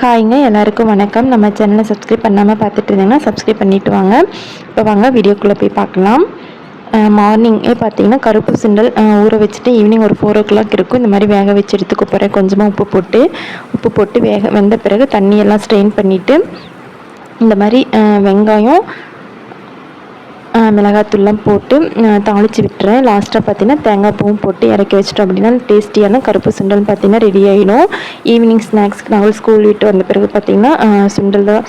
ஹாய்ங்க எல்லாருக்கும் வணக்கம். நம்ம சேனலை சப்ஸ்கிரைப் பண்ணாமல் பார்த்துட்டு இருந்தீங்கன்னா சப்ஸ்கிரைப் பண்ணிட்டு வாங்க. இப்போ வாங்க வீடியோக்குள்ளே போய் பார்க்கலாம். மார்னிங்கே பார்த்தீங்கன்னா கருப்பு சுண்டல் ஊற வச்சுட்டு ஈவினிங் ஒரு ஃபோர் ஓ கிளாக் இருக்கும். இந்த மாதிரி வேக வச்சு எடுத்துக்க போகிறேன் கொஞ்சமாக உப்பு போட்டு உப்பு போட்டு வேக வெந்த பிறகு தண்ணியெல்லாம் ஸ்ட்ரெயின் பண்ணிவிட்டு இந்த மாதிரி வெங்காயம் மிளகாத்தூள்லாம் போட்டு தாளித்து விட்டுறேன். லாஸ்ட்டாக பார்த்தீங்கன்னா தேங்காய் பூவும் போட்டு இறக்கி வச்சிட்டோம் அப்படின்னா டேஸ்டியான கருப்பு சுண்டல் பார்த்தீங்கன்னா ரெடி ஆகிடும் ஈவினிங் ஸ்நாக்ஸ்க்கு நான் ஸ்கூல் விட்டு வந்த பிறகு பார்த்திங்கன்னா சுண்டல் தான்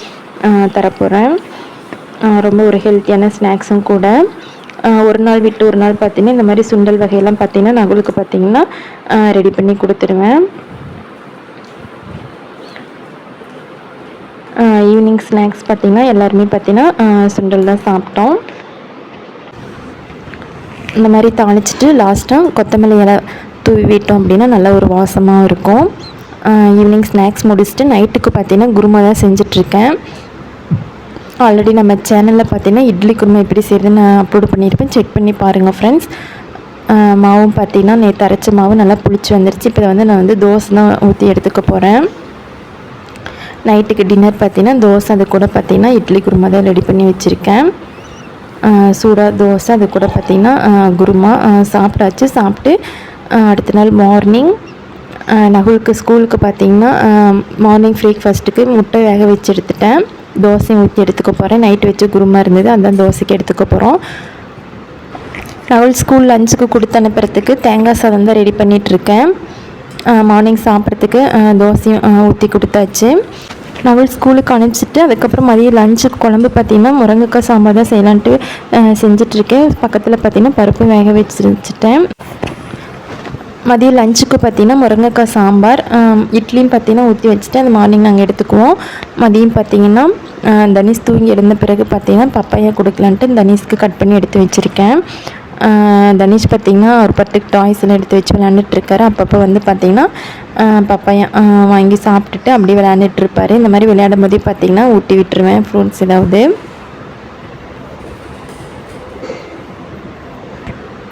தரப்போகிறேன் ரொம்ப ஒரு ஹெல்த்தியான ஸ்நாக்ஸும் கூட. ஒரு நாள் விட்டு ஒரு நாள் பார்த்தீங்கன்னா இந்த மாதிரி சுண்டல் வகையெல்லாம் பார்த்தீங்கன்னா நகுலுக்கு பார்த்தீங்கன்னா ரெடி பண்ணி கொடுத்துருவேன். ஈவினிங் ஸ்நாக்ஸ் பார்த்தீங்கன்னா எல்லாருமே பார்த்திங்கன்னா சுண்டல் தான் சாப்பிட்டோம். இந்த மாதிரி தாளிச்சிட்டு லாஸ்ட்டாக கொத்தமல்லி இலை தூவி விட்டோம் அப்படின்னா நல்ல ஒரு வாசமாக இருக்கும். ஈவினிங் ஸ்நாக்ஸ் முடிச்சுட்டு நைட்டுக்கு பார்த்தீங்கன்னா குருமா தான் செஞ்சிட்ருக்கேன். ஆல்ரெடி நம்ம சேனலில் பார்த்தீங்கன்னா இட்லி குருமா எப்படி செய்யுதுன்னு நான் அப்லோட் பண்ணியிருப்பேன். செக் பண்ணி பாருங்கள் ஃப்ரெண்ட்ஸ் மாவும் பார்த்தீங்கன்னா நேற்று அரைச்ச மாவு நல்லா புளிச்சு வந்துருச்சு. இப்போ வந்து நான் வந்து தோசை தான் ஊற்றி எடுத்துக்க போகிறேன் நைட்டுக்கு டின்னர் பார்த்தீங்கன்னா தோசை அது கூட பார்த்தீங்கன்னா இட்லி குருமா தான் ரெடி பண்ணி வச்சுருக்கேன். சூடாக தோசை அது கூட பார்த்திங்கன்னா குருமா சாப்பிட்டாச்சு. சாப்பிட்டு அடுத்த நாள் மார்னிங் நகுலுக்கு ஸ்கூலுக்கு பார்த்திங்கன்னா மார்னிங் பிரேக்ஃபாஸ்ட்டுக்கு முட்டை வேக வச்சு எடுத்துட்டேன். தோசையும் ஊற்றி எடுத்துக்க போகிறேன் நைட் வச்சு குருமா இருந்தது அந்த தோசைக்கு எடுத்துக்க போகிறோம் நகுல் ஸ்கூல் லஞ்சுக்கு கொடுத்து அனுப்புறதுக்கு தேங்காய் சாதம் தான் ரெடி பண்ணிகிட்ருக்கேன் மார்னிங் சாப்பிட்றதுக்கு தோசையும் ஊற்றி கொடுத்தாச்சு. நவல் ஸ்கூலுக்கு அனுப்பிச்சிட்டு அதுக்கப்புறம் மதியம் லஞ்சுக்கு குழம்பு பார்த்திங்கன்னா முருங்கைக்காய் சாம்பார் தான் செய்யலான்ட்டு செஞ்சிட்ருக்கேன். பக்கத்தில் பார்த்திங்கன்னா பருப்பு வேக வச்சு வச்சுட்டேன் மதியம் லஞ்சுக்கு பார்த்தீங்கன்னா முருங்கைக்காய் சாம்பார் இட்லின்னு பார்த்திங்கன்னா பார்த்தீங்கன்னா ஊற்றி வச்சுட்டு அது மார்னிங் நாங்கள் எடுத்துக்குவோம். மதியம் பார்த்தீங்கன்னா தனிஷ் தூங்கி எழுந்த பிறகு பார்த்திங்கன்னா பப்பாயா கொடுக்கலான்ட்டு தனிஷ்க்கு கட் பண்ணி எடுத்து வச்சுருக்கேன். தனிஷ் பார்த்திங்கன்னா ஒரு பத்து டாய்ஸ் எல்லாம் எடுத்து வச்சு விளையாண்டுட்டுருக்காரு. அப்பப்போ வந்து பார்த்திங்கன்னா ஆ, பப்பாயா வாங்கி சாப்பிட்டுட்டு அப்படியே விளையாண்டுட்டுருப்பார். இந்த மாதிரி விளையாடும் போதே பார்த்தீங்கன்னா ஊட்டி விட்டுருவேன். ஃப்ரூட்ஸ் ஏதாவது.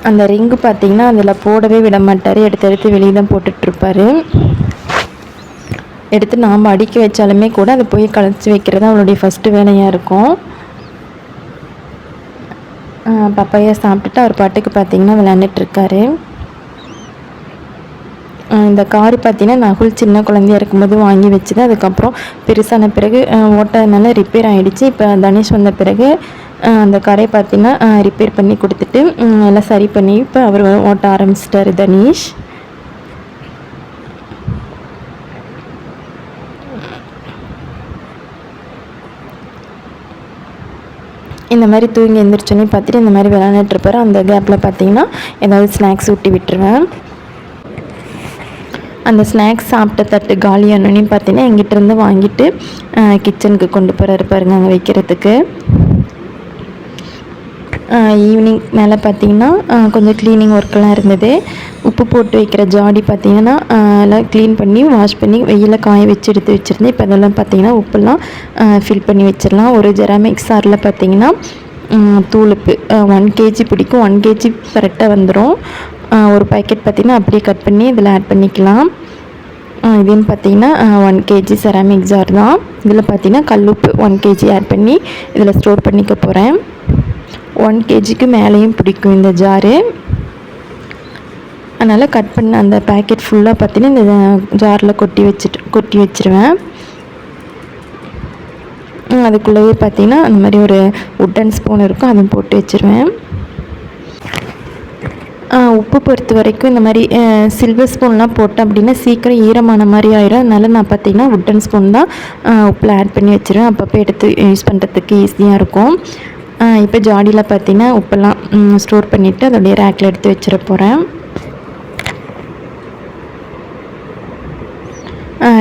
அந்த ரிங்கு பார்த்திங்கன்னா அதில் போடவே விட மாட்டார். எடுத்து எடுத்து வெளியே தான் போட்டுட்ருப்பாரு எடுத்து நாம் அடிக்க வச்சாலுமே கூட அதை போய் கலைச்சி வைக்கிறது அவளுடைய ஃபஸ்ட்டு வேலையாக இருக்கும். பப்பாயா சாப்பிட்டுட்டு அவர் பாட்டுக்கு பார்த்தீங்கன்னா விளையாண்டுட்ருக்காரு. இந்த கார் பார்த்தீங்கன்னா நகுல் சின்ன குழந்தையா இருக்கும்போது வாங்கி வச்சுது. அதுக்கப்புறம் பெருசான பிறகு ஓட்டதுனால ரிப்பேர் ஆகிடுச்சு இப்போ தனுஷ் வந்த பிறகு அந்த காரை பார்த்தீங்கன்னா ரிப்பேர் பண்ணி கொடுத்துட்டு எல்லாம் சரி பண்ணி இப்போ அவர் ஓட்ட ஆரம்பிச்சிட்டாரு தனீஷ். இந்த மாதிரி தூங்கி எந்திரிச்சோன்னே பார்த்துட்டு இந்த மாதிரி விளையாண்டுட்டு அந்த கேப்பில் பார்த்தீங்கன்னா ஏதாவது ஸ்நாக்ஸ் ஊட்டி விட்டுருவேன் அந்த ஸ்நாக்ஸ் சாப்பிட்ட தட்டு காலியானோன்னு பார்த்தீங்கன்னா எங்கிட்டேருந்து வாங்கிட்டு கிச்சனுக்கு கொண்டு போகிறாரு பாருங்க அங்கே வைக்கிறதுக்கு. ஈவினிங் மேலே பார்த்தீங்கன்னா கொஞ்சம் க்ளீனிங் ஒர்க்கெல்லாம் இருந்தது. உப்பு போட்டு வைக்கிற ஜாடி பார்த்தீங்கன்னா எல்லாம் க்ளீன் பண்ணி வாஷ் பண்ணி வெயிலில் காய வச்சு எடுத்து வச்சுருந்தேன். இப்போ அதெல்லாம் பார்த்தீங்கன்னா உப்பெல்லாம் ஃபில் பண்ணி வச்சிடலாம். ஒரு ஜெராமிக் சாரில் பார்த்தீங்கன்னா தூளுப்பு ஒன் கேஜி பிடிக்கும். ஒன் கேஜி கரெக்டாக வந்துடும் ஒரு பேக்கெட் பார்த்தீங்கன்னா அப்படியே கட் பண்ணி இதில் ஆட் பண்ணிக்கலாம். இதுன்னு பார்த்தீங்கன்னா ஒன் கேஜி செராமிக் ஜார் தான். இதில் பார்த்தீங்கன்னா கல்லுப்பு ஒன் கேஜி ஆட் பண்ணி இதில் ஸ்டோர் பண்ணிக்க போகிறேன் ஒன் கேஜிக்கு மேலேயும் பிடிக்கும் இந்த ஜாரு அதனால் கட் பண்ண அந்த பேக்கெட் ஃபுல்லாக பார்த்தீங்கன்னா இந்த ஜாரில் கொட்டி வச்சுட்டு கொட்டி வச்சிருவேன். அதுக்குள்ளேயே பார்த்தீங்கன்னா அந்த மாதிரி ஒரு உட்டன் ஸ்பூன் இருக்கும் அதுவும் போட்டு வச்சிருவேன். உப்பு பொறுத்த வரைக்கும் இந்த மாதிரி சில்வர் ஸ்பூன்லாம் போட்டேன் அப்படின்னா சீக்கிரம் ஈரமான மாதிரி ஆயிரும். அதனால் நான் பார்த்தீங்கன்னா உட்டன் ஸ்பூன் தான் உப்பில் ஆட் பண்ணி வச்சிருவேன். அப்பப்போ எடுத்து யூஸ் பண்ணுறதுக்கு ஈஸியாக இருக்கும். இப்போ ஜாடியில் பார்த்தீங்கன்னா உப்பெல்லாம் ஸ்டோர் பண்ணிவிட்டு அதோடைய ரேக்கில் எடுத்து வச்சிட போகிறேன்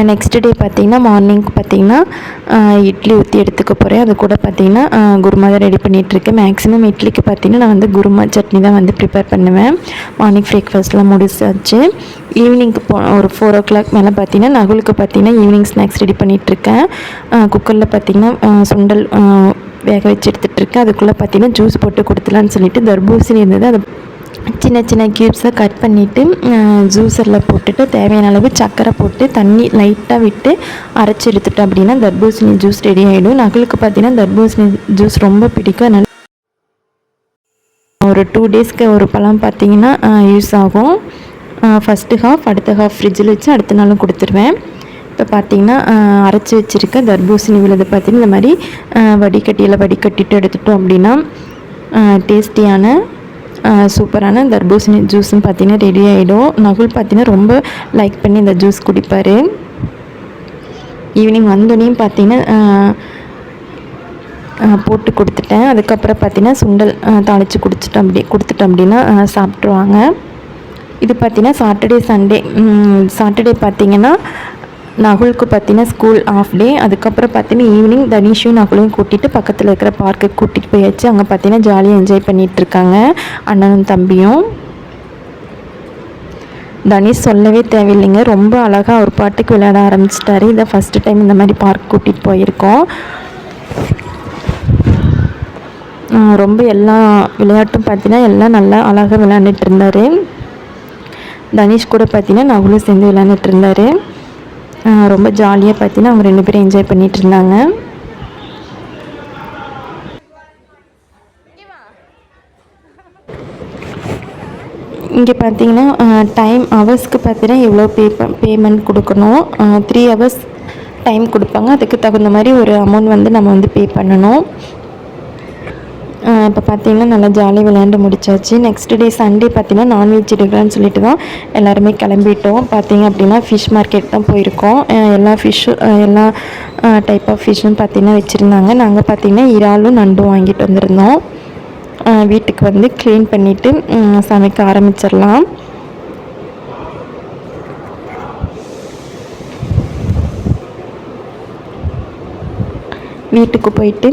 நெக்ஸ்ட் டே பார்த்திங்கன்னா மார்னிங் பார்த்திங்கன்னா இட்லி ஊற்றி எடுத்துக்க போகிறேன் அது கூட பார்த்தீங்கன்னா குருமா தான் ரெடி பண்ணிகிட்ருக்கேன் மேக்ஸிமம் இட்லிக்கு பார்த்தீங்கன்னா நான் வந்து குருமா சட்னி தான் வந்து ப்ரிப்பேர் பண்ணுவேன். மார்னிங் பிரேக்ஃபாஸ்ட்லாம் முடிச்சாச்சு. ஈவினிங்க்கு போ ஒரு ஃபோர் ஓ கிளாக் மேலே பார்த்தீங்கன்னா நகுலுக்கு பார்த்தீங்கன்னா ஈவினிங் ஸ்நாக்ஸ் ரெடி பண்ணிகிட்ருக்கேன் குக்கரில் பார்த்தீங்கன்னா சுண்டல் வேக வச்சு எடுத்துகிட்ருக்கேன் அதுக்குள்ளே பார்த்தீங்கன்னா ஜூஸ் போட்டு கொடுத்துலான்னு சொல்லிட்டு தர்பூசணி இருந்தது. அதை சின்ன சின்ன கியூப்ஸாக கட் பண்ணிவிட்டு ஜூஸரில் போட்டுட்டு தேவையான அளவு சர்க்கரை போட்டு தண்ணி லைட்டாக விட்டு அரைச்சி எடுத்துட்டோம் அப்படின்னா தர்பூசணி ஜூஸ் ரெடி ஆகிடும் நகலுக்கு பார்த்தீங்கன்னா தர்பூசணி ஜூஸ் ரொம்ப பிடிக்கும். அதனால் ஒரு டூ டேஸ்க்கு ஒரு பழம் பார்த்திங்கன்னா யூஸ் ஆகும். ஃபஸ்ட்டு ஹாஃப் அடுத்த ஹாஃப் ஃப்ரிட்ஜில் வச்சு அடுத்த நாளும் கொடுத்துருவேன். இப்போ பார்த்தீங்கன்னா அரைச்சி வச்சுருக்க தர்பூசணி விழுது பார்த்திங்கன்னா இந்த மாதிரி வடிகட்டியில் வடிகட்டிட்டு எடுத்துட்டோம் அப்படின்னா டேஸ்டியான சூப்பரான தர்பூசணி ஜூஸ்ன்னு பார்த்தீங்கன்னா ரெடி ஆகிடும் நகுல் பார்த்தீங்கன்னா ரொம்ப லைக் பண்ணி இந்த ஜூஸ் குடிப்பார். ஈவினிங் வந்தோடனையும் பார்த்தீங்கன்னா போட்டு கொடுத்துட்டேன். அதுக்கப்புறம் பார்த்தீங்கன்னா சுண்டல் தாளித்து குடிச்சிட்டோம் அப்படி கொடுத்துட்டோம் அப்படின்னா சாப்பிட்ருவாங்க இது பார்த்தீங்கன்னா சாட்டர்டே சண்டே சாட்டர்டே பார்த்தீங்கன்னா நகுலுக்கு பார்த்தீங்கன்னா ஸ்கூல் ஆஃப் டே அதுக்கப்புறம் பார்த்தீங்கன்னா ஈவினிங் தனிஷும் நகுலையும் கூட்டிகிட்டு பக்கத்தில் இருக்கிற பார்க்குக்கு கூட்டிகிட்டு போயாச்சு. அங்கே பார்த்தீங்கன்னா ஜாலியாக என்ஜாய் பண்ணிகிட்டு இருக்காங்க அண்ணனும் தம்பியும். தனிஷ் சொல்லவே தேவையில்லைங்க. ரொம்ப அழகாக ஒரு பாட்டுக்கு விளையாட ஆரம்பிச்சிட்டாரு. இதை ஃபஸ்ட்டு டைம் இந்த மாதிரி பார்க் கூட்டிகிட்டு போயிருக்கோம். ரொம்ப எல்லா விளையாட்டும் பார்த்தீங்கன்னா எல்லாம் நல்லா அழகாக விளையாண்டுட்டு இருந்தார். தனிஷ் கூட பார்த்தீங்கன்னா நகுலும் சேர்ந்து விளையாண்டுட்டு இருந்தார். ரொம்ப ஜாலியாக பார்த்தீங்கன்னா அவங்க ரெண்டு பேரும் என்ஜாய் பண்ணிகிட்டு இருந்தாங்க. இங்கே பார்த்தீங்கன்னா டைம் ஹவர்ஸ்க்கு பார்த்தீங்கன்னா எவ்வளோ பே பேமெண்ட் கொடுக்கணும்? த்ரீ ஹவர்ஸ் டைம் கொடுப்பாங்க. அதுக்கு தகுந்த மாதிரி ஒரு அமௌண்ட் வந்து நம்ம வந்து பே பண்ணணும். இப்போ பார்த்தீங்கன்னா நல்லா ஜாலியாக விளையாண்டு முடிச்சாச்சு. நெக்ஸ்ட் டே சண்டே பார்த்தீங்கன்னா நான்வெஜ் எடுக்கலான்னு சொல்லிட்டு தான் எல்லாருமே கிளம்பிட்டோம். பார்த்தீங்க அப்படின்னா ஃபிஷ் மார்க்கெட் தான் போயிருக்கோம். எல்லா ஃபிஷ்ஷும் எல்லா டைப் ஆஃப் ஃபிஷ்ஷும் பார்த்திங்கன்னா வச்சுருந்தாங்க. நாங்கள் பார்த்தீங்கன்னா இறாலும் நண்டும் வாங்கிட்டு வந்திருந்தோம். வீட்டுக்கு வந்து க்ளீன் பண்ணிவிட்டு சமைக்க ஆரம்பிச்சிடலாம். வீட்டுக்கு போயிட்டு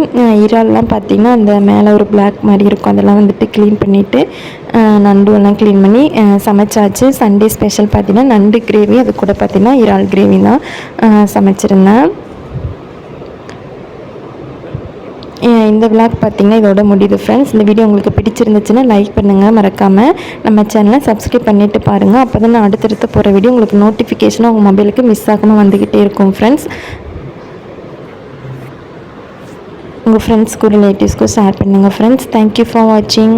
இறால்லாம் பார்த்திங்கன்னா அந்த மேலே ஒரு பிளாக் மாதிரி இருக்கும். அதெல்லாம் வந்துட்டு க்ளீன் பண்ணிவிட்டு நண்டுவெல்லாம் க்ளீன் பண்ணி சமைச்சாச்சு. சண்டே ஸ்பெஷல் பார்த்திங்கன்னா நண்டு கிரேவி அது கூட பார்த்திங்கன்னா இறால் கிரேவி தான் சமைச்சிருந்தேன். இந்த விளாக் பார்த்திங்கன்னா இதோட முடியுது ஃப்ரெண்ட்ஸ் இந்த வீடியோ உங்களுக்கு பிடிச்சிருந்துச்சுன்னா லைக் பண்ணுங்கள் மறக்காமல் நம்ம சேனலை சப்ஸ்கிரைப் பண்ணிவிட்டு பாருங்கள் அப்போ தான் நான் அடுத்தடுத்து போகிற வீடியோ உங்களுக்கு நோட்டிஃபிகேஷனாக உங்கள் மொபைலுக்கு மிஸ் ஆகாமல் வந்துக்கிட்டே இருக்கும் ஃப்ரெண்ட்ஸ் உங்கள் ஃப்ரெண்ட்ஸ்க்கும் ரிலேட்டிவ்ஸ்க்கும் ஷேர் பண்ணுங்கள் ஃப்ரெண்ட்ஸ் தேங்க்யூ ஃபார் வாட்சிங்